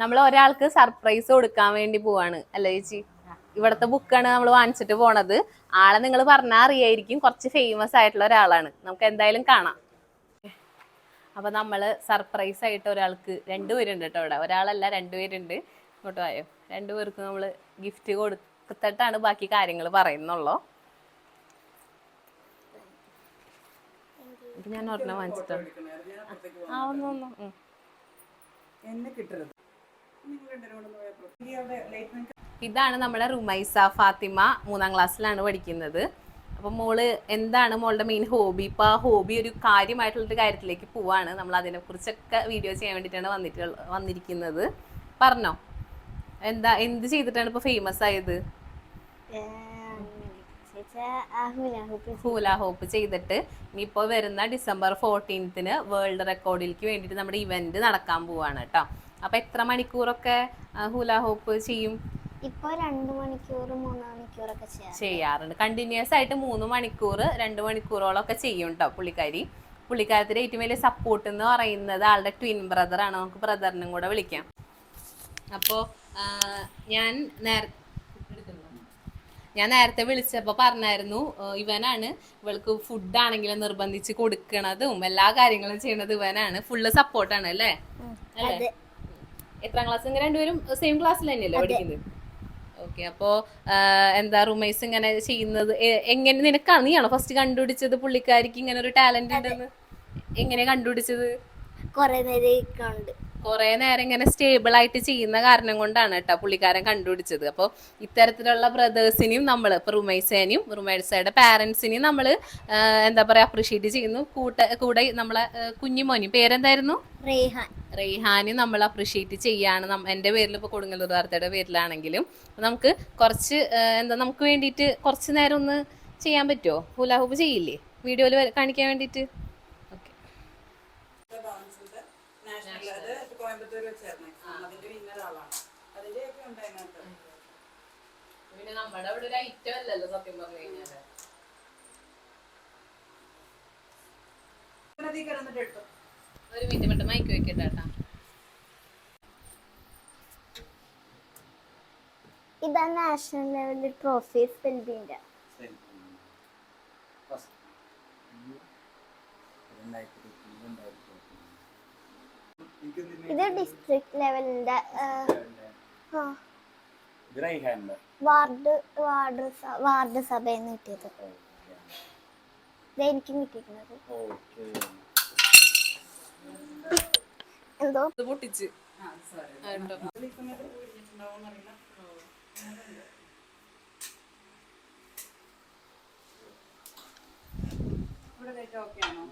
നമ്മൾ ഒരാൾക്ക് സർപ്രൈസ് കൊടുക്കാൻ വേണ്ടി പോവാണ്. അല്ലേ ചേച്ചി? ഇവിടുത്തെ ബുക്കാണ് നമ്മൾ വാങ്ങിച്ചിട്ട് പോണത്. ആളെ നിങ്ങൾ പറഞ്ഞാൽ അറിയായിരിക്കും. കുറച്ച് ഫേമസ് ആയിട്ടുള്ള ഒരാളാണ്. നമുക്ക് എന്തായാലും കാണാം. അപ്പൊ നമ്മൾ സർപ്രൈസ് ആയിട്ട് ഒരാൾക്ക് രണ്ടുപേരുണ്ട് കേട്ടോ ഇവിടെ. ഒരാളല്ല രണ്ടുപേരുണ്ട് ഇങ്ങോട്ട് വായോ. രണ്ടുപേർക്ക് നമ്മൾ ഗിഫ്റ്റ് കൊടുത്തിട്ടാണ് ബാക്കി കാര്യങ്ങൾ പറയുന്നുള്ളൂ. ഞാൻ ഒരെണ്ണം വാങ്ങിച്ചിട്ടുണ്ട് ആ എന്നെ കിട്ടരുത്. ഇതാണ് നമ്മുടെ റുമൈസ ഫാത്തിമ മൂന്നാം ക്ലാസ്സിലാണ് പഠിക്കുന്നത്. അപ്പം മോൾ എന്താണ് മോളുടെ മെയിൻ ഹോബി ഇപ്പം ആ ഹോബി ഒരു കാര്യമായിട്ടുള്ളൊരു കാര്യത്തിലേക്ക് പോവാണ്. നമ്മൾ അതിനെ കുറിച്ചൊക്കെ വീഡിയോ ചെയ്യാൻ വേണ്ടിയിട്ടാണ് വന്നിട്ട് വന്നിരിക്കുന്നത്. പറഞ്ഞോ. എന്താ എന്ത് ചെയ്തിട്ടാണ് ഇപ്പൊ ഫേമസ് ആയത്? ഹൂല ഹോപ്പ് ചെയ്തിട്ട്. ഇനിയിപ്പോൾ വരുന്ന ഡിസംബർ ഫോർട്ടീൻത്തിന് വേൾഡ് റെക്കോർഡിലേക്ക് വേണ്ടിയിട്ട് നമ്മുടെ ഇവന്റ് നടക്കാൻ പോവാണ് കേട്ടോ. അപ്പൊ എത്ര മണിക്കൂറൊക്കെ ഹൂല ഹോപ്പ് ചെയ്യും? ഇപ്പൊ രണ്ടു മണിക്കൂർ മൂന്ന് മണിക്കൂറൊക്കെ ചെയ്യാറുണ്ട്. കണ്ടിന്യൂസ് ആയിട്ട് മൂന്ന് മണിക്കൂർ രണ്ട് മണിക്കൂറോളം ഒക്കെ ചെയ്യും കേട്ടോ പുള്ളിക്കാരി. പുള്ളിക്കാരത്തിന്റെ ഏറ്റവും വലിയ സപ്പോർട്ട് എന്ന് പറയുന്നത് ആളുടെ ട്വിൻ ബ്രദർ ആണ്. നമുക്ക് ബ്രദറിനും കൂടെ വിളിക്കാം. അപ്പോൾ ഞാൻ നേര ഞാൻ നേരത്തെ വിളിച്ചപ്പോൾ പറഞ്ഞായിരുന്നു ഇവനാണ് ഇവൾക്ക് ഫുഡ് ആണെങ്കിലും നിർബന്ധിച്ച് കൊടുക്കണതും എല്ലാ കാര്യങ്ങളും ചെയ്യണത് ഇവനാണ്. ഫുള്ള് സപ്പോർട്ടാണ് അല്ലേ? അല്ലേ. എത്രാം ക്ലാസ് ഇങ്ങനെ രണ്ടുപേരും സെയിം ക്ലാസ്സിൽ തന്നെയല്ലേ പഠിക്കുന്നത്? ഓക്കെ അപ്പോ എന്താ റൂമേഴ്സ് ഇങ്ങനെ ചെയ്യുന്നത്? എങ്ങനെ നിനക്കാണ്? നീയാണോ ഫസ്റ്റ് കണ്ടുപിടിച്ചത് പുള്ളിക്കാരിക്ക് ഇങ്ങനെ ഒരു ടാലന്റ് ഉണ്ടെന്ന്? എങ്ങനെ കണ്ടുപിടിച്ചത്? കൊറേ നേരം കുറെ നേരം ഇങ്ങനെ സ്റ്റേബിൾ ആയിട്ട് ചെയ്യുന്ന കാരണം കൊണ്ടാണ് കേട്ടോ പുള്ളിക്കാരൻ കണ്ടുപിടിച്ചത്. അപ്പോൾ ഇത്തരത്തിലുള്ള ബ്രദേഴ്സിനെയും നമ്മൾ ഇപ്പോൾ റുമൈസേനെയും റുമൈസയുടെ പാരൻസിനെയും നമ്മൾ എന്താ പറയുക അപ്രിഷിയേറ്റ് ചെയ്യുന്നു. കൂട്ട കൂടെ നമ്മളെ കുഞ്ഞുമോനും പേരെന്തായിരുന്നു? റേഹാൻ റെയ്ഹാനി നമ്മൾ അപ്രിഷിയേറ്റ് ചെയ്യാണ്. എന്റെ എന്റെ പേരിൽ ഇപ്പോൾ കൊടുങ്ങല്ലൂർ വാർത്തയുടെ പേരിലാണെങ്കിലും. അപ്പൊ നമുക്ക് കുറച്ച് എന്താ നമുക്ക് വേണ്ടിയിട്ട് കുറച്ച് നേരം ഒന്ന് ചെയ്യാൻ പറ്റുമോ ഹുലാഹൂബ് ചെയ്യില്ലേ? വീഡിയോയിൽ കാണിക്കാൻ വേണ്ടിയിട്ട് ഓക്കെ ഡാൻസിന്റെ നാഷണൽ അത് കോയമ്പത്തൂർ വെച്ചായിരുന്നു എക്സാം അതിന്റെ വിന്നർ ആളാണ് അതിന്റെ ഒക്കെ ഉണ്ട് അതിനകത്ത്. പിന്നെ നമ്മുടെ അവിടെ ഒരു ഐറ്റം അല്ലല്ലോ സത്യം പറഞ്ഞു കഴിഞ്ഞാൽ. അതിൽ കിടന്നിട്ട് എടുത്തു. ഒരു മിനിറ്റ് മറ്റേ മൈക്ക് വെക്കട്ടെ കേട്ടാ. ഇതാ നാഷണൽ ലെവലിൽ ട്രോഫി ഫിൽബിന്റെ ഇത് ഡിസ്ട്രിക്ട് ലെവലിന്റെ വാർഡ് വാർഡ് സ- വാർഡ് സഭയിൽ നിന്ന് കിട്ടിയത് എനിക്കും കിട്ടിയിരുന്നത് എന്തോ? പൊട്ടിച്ച്. ഇവിടെ ഓക്കെ ആണോ?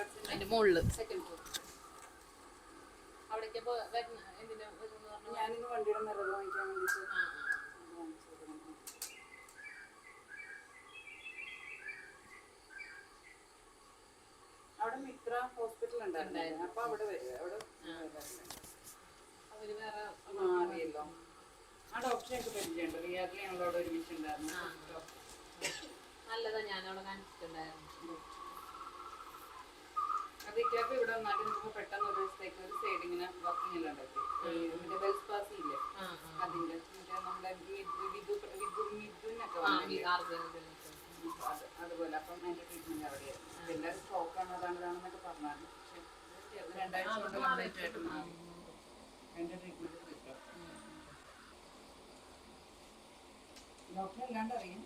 അതിന്റെ മുകളിൽ സെക്കൻഡ് ഫ്ലോർ അവിടേക്ക്? ഞാനിന്ന് വണ്ടിയുടെ നിറവ് വാങ്ങിക്കാൻ. അവിടെ മിത്ര ഹോസ്പിറ്റൽ ഉണ്ടായിരുന്നു. അപ്പൊ അവിടെ അവിടെ അവർ വേറെ മാറിയല്ലോ ആ ഡോക്ടറെ ഒക്കെ പരിചയമുണ്ട്. റിയാദിൽ ഞങ്ങളോട് ഒരുമിച്ച് ഉണ്ടായിരുന്നു. നല്ലതാ. ഞാൻ അവിടെ കാണിച്ചിട്ടുണ്ടായിരുന്നു അത് ഇക്കാക്ക് ഇവിടെ വന്നാലും നമുക്ക് പെട്ടെന്ന് ഒരു ദിവസത്തേക്ക് ഒരു സൈഡ് ഇങ്ങനെ വർക്കിംഗ് എല്ലാം ഉണ്ടാക്കി. മറ്റേ വെൽസ് പാസ് ഇല്ലേ? ആ, അതിന്റെ മറ്റേ നമ്മുടെ വിധു വിധു വിധു മിഥുനൊക്കെ ആ. ആ, വന്നില്ലേ? ഈ ആർജനത്തിൽ അത് അതുപോലെ അപ്പം അതിന്റെ ട്രീറ്റ്മെന്റ് അവിടെയായിരുന്നു എല്ലാവരും സ്റ്റോക്ക് ആണ് അതാണ് ഇതാണെന്നൊക്കെ പറഞ്ഞായിരുന്നു പക്ഷെ രണ്ടാഴ്ച കൊണ്ട് കംപ്ലീറ്റ് ആയിട്ട് മാറി അതിന്റെ ട്രീറ്റ്മെന്റ് കിട്ടും ഡോക്ടർ അല്ലാണ്ട് അറിയാം?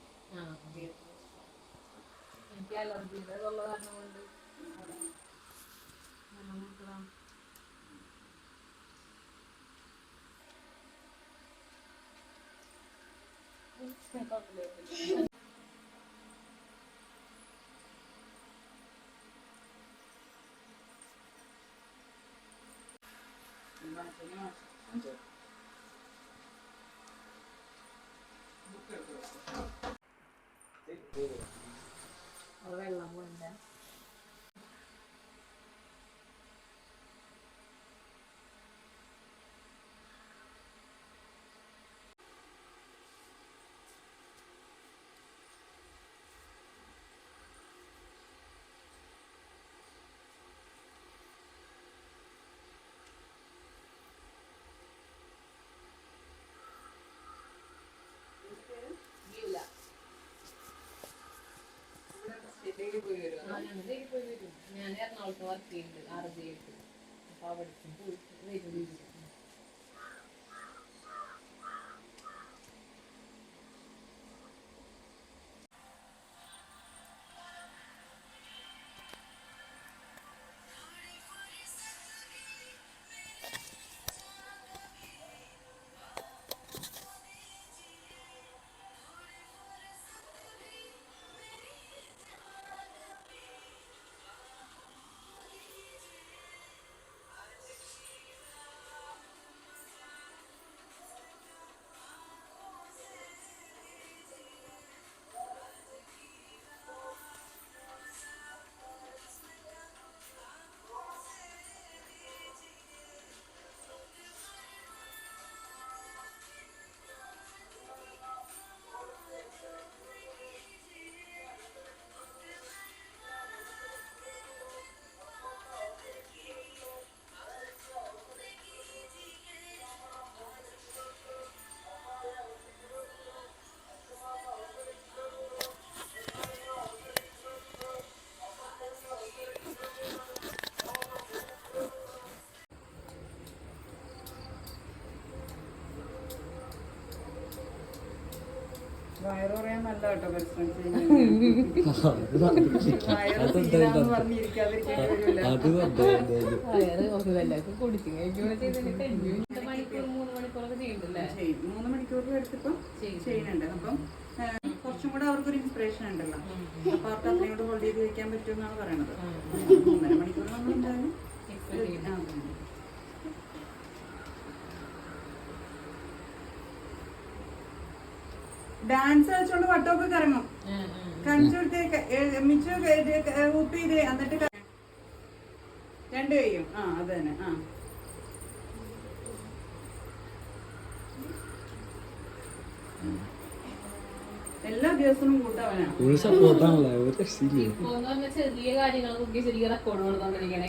എനിക്ക് അലർജിയുടെ ഉള്ള കാരണം കൊണ്ട് Home gedaan. Dat vind ik ook leuk. ഞാൻ എറണാകുളത്ത് വർക്ക് ചെയ്യുന്നുണ്ട് ആർ ജി ആയിട്ട് അപ്പോൾ അവിടെ പോയിട്ട് വരും അത് എല്ലാവർക്കും മണിക്കൂർ മൂന്ന് മണിക്കൂറൊക്കെ ചെയ്യണ്ടല്ലേ? ചെയ്യും. മൂന്ന് മണിക്കൂറിൽ എടുത്തിപ്പം ചെയ്യുന്നുണ്ട് അപ്പം ആ, കുറച്ചും കൂടെ അവർക്കൊരു ഇൻസ്പിറേഷൻ ഉണ്ടല്ലോ. അപ്പൊ അവർക്ക് അത്രയും കൂടെ ഹോൾഡ് ചെയ്ത് വെക്കാൻ പറ്റുമെന്നാണ് പറയണത്. മൂന്നര മണിക്കൂർ നമ്മൾ എന്തായാലും ഇത് ആ, അതെ. ഡാൻസ് കളിച്ചോണ്ട് വട്ടമൊക്കെ കറങ്ങും. കാണിച്ചു മിച്ചു ഊപ്പ് ചെയ്തേ എന്നിട്ട് രണ്ടു കൈയും. ആ അത് തന്നെ. ആ. എല്ലാ ദിവസവും കൂട്ടാവനാണ് ചെറിയ കാര്യങ്ങൾക്കൊക്കെ ചെറിയ റെക്കോർഡ് കൊടുത്തോണ്ടിരിക്കണേ